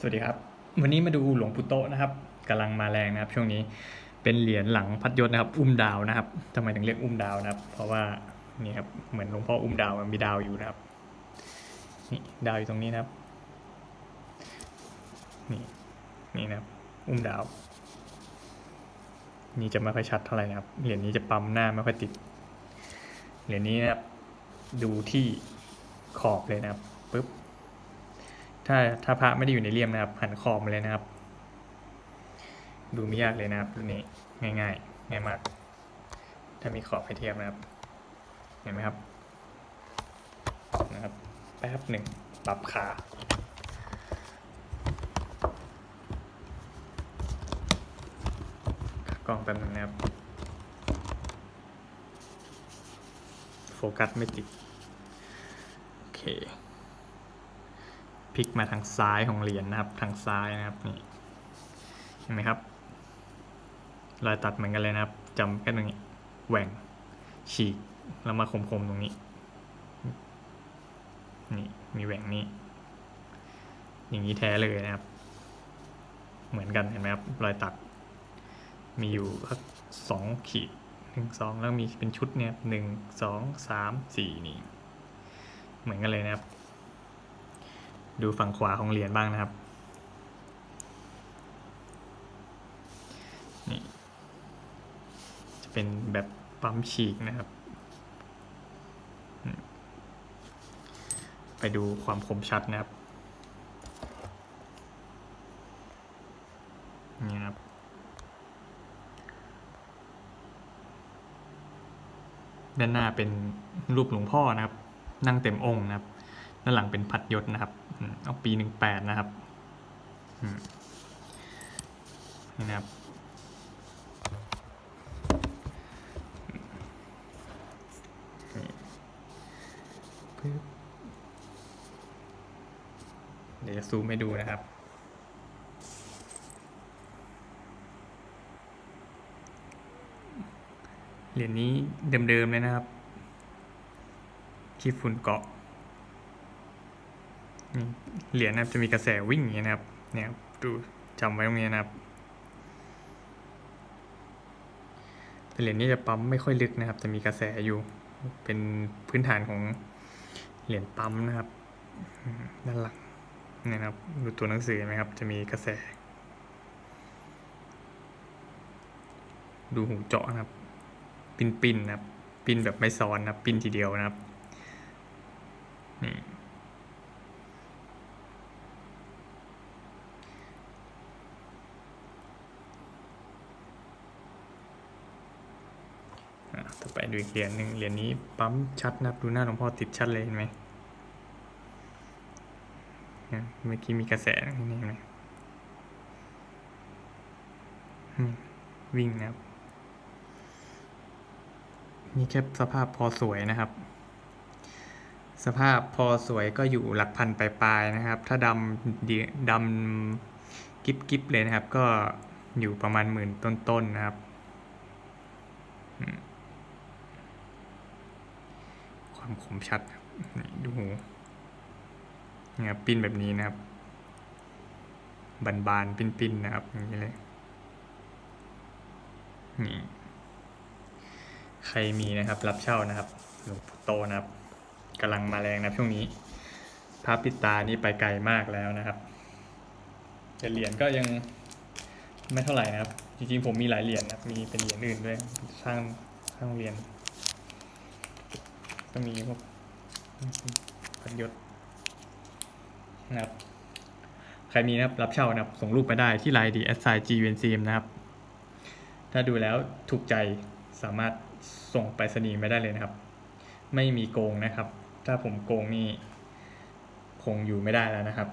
สวัสดีครับ วันนี้มาดูหลวงปู่โตนะครับกำลังมาแรงนะครับ ช่วงนี้เป็นเหรียญหลังพัดยศนะครับ อุ้มดาวนะครับทำไมถึงเรียกอุ้มดาวนะครับ เพราะว่านี่ครับเหมือนหลวงพ่ออุ้มดาวมันมีดาวอยู่นะครับนี่ดาวอยู่ตรงนี้นะครับนี่นี่นะครับ อุ้มดาว นี่จะไม่ค่อยชัดเท่าไหร่นะครับเหรียญนี้จะปั๊มหน้าไม่ค่อยติดเหรียญนี้นะครับดูที่ขอบเลยนะครับปึ๊บ ถ้าถ้าพระไม่ได้อยู่ในเลี่ยมนะครับหันขอบมาเลยนะครับ ดูไม่ยากเลยนะครับตัวนี้ง่ายง่ายง่ายมากถ้ามีขอบให้เทียบนะครับ เห็นไหมครับนะครับแป๊บหนึ่งปรับขากล้องแป๊บหนึงนะครับ โฟกัสไม่ติด โอเค พลิกมาทางซ้ายของเหรียญนะครับ ทางซ้ายนะครับนี่เห็นไหมครับรอยตัดเหมือนกันเลยนะครับจำแค่ตรงนี้แหว่งฉีกแล้วมาคมๆตรงนี้ นี่มีแหว่งนี้ อย่างนี้แท้เลยนะครับ เหมือนกันเห็นไหมครับรอยตัด มีอยู่สักสองขีดหนึ่งสองแล้วมีเป็นชุดเนี่ยหนึ่งสองสามสี่นี่ เหมือนกันเลยนะครับ ดูฝั่งขวาของเหรียญบ้างนะครับนี่จะเป็นแบบปั๊มฉีกนะครับ ไปดูความคมชัดนะครับนี่ครับด้านหน้าเป็นรูปหลวงพ่อนะครับ นั่งเต็มองค์นะครับ ด้านหลังเป็นพัดยศนะครับเอาปีหนึ่งแปดนะครับนี่นะครับเดี๋ยวจะซูมให้ดูนะครับ เหรียญนี้เดิมๆเลยนะครับขี้ฝุ่นเกาะ เหรียญนะครับจะมีกระแสวิ่งอย่างนี้นะครับ เนี่ยดูจำไว้ตรงนี้นะครับแต่เหรียญนี้จะปั๊มไม่ค่อยลึกนะครับ จะมีกระแสอยู่ เป็นพื้นฐานของเหรียญปั๊มนะครับ ด้านหลังเนี่ยนะครับ ดูตัวหนังสือไหมครับ จะมีกระแส ดูหูเจาะนะครับ ปินปินๆนะครับ ปินแบบไม่ซ้อนนะครับ ปินทีเดียวนะครับ นี่ ต่อไปดูอีกเหรียญหนึ่งเหรียญนี้ปั๊มชัดนะครับดูหน้าหลวงพ่อติดชัดเลยเห็นไหมเนี่ยเมื่อกี้มีกระแสนี่เห็นไหมวิ่งนะครับ นี่แค่สภาพพอสวยนะครับ สภาพพอสวยก็อยู่หลักพันปลายๆนะครับ ถ้าดำดำกิ๊บกิ๊บเลยนะครับ ก็อยู่ประมาณหมื่นต้นๆนะครับ ความคมชัดดูเนี่ยครับปิ้นแบบนี้นะครับ บานๆปิ้นๆนะครับ อย่างนี้เลยนี่ใครมีนะครับ รับเช่านะครับหลวงปู่โตนะครับกำลังมาแรงนะช่วงนี้พระปิดตานี่ไปไกลมากแล้วนะครับแต่เหรียญก็ยังไม่เท่าไหร่นะครับ จริงๆผมมีหลายเหรียญนะมีเป็นเหรียญอื่นด้วยสร้างสร้างเหรียญ ก็มีพวกพันยศนะครับใครมีนะครับรับเช่านะครับ ส่งรูปมาได้ที่ไลน์ดีแอสไซจีเวนซีมนะครับ ถ้าดูแล้วถูกใจสามารถส่งไปรษณีย์มาได้เลยนะครับ ไม่มีโกงนะครับ ถ้าผมโกงนี่คงอยู่ไม่ได้แล้วนะครับ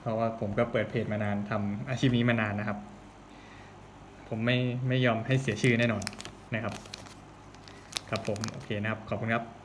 เพราะว่าผมก็เปิดเพจมานานทำอาชีพนี้มานานนะครับ ผมไม่ไม่ยอมให้เสียชื่อแน่นอนนะครับ ครับผม โอเคนะครับ ขอบคุณครับ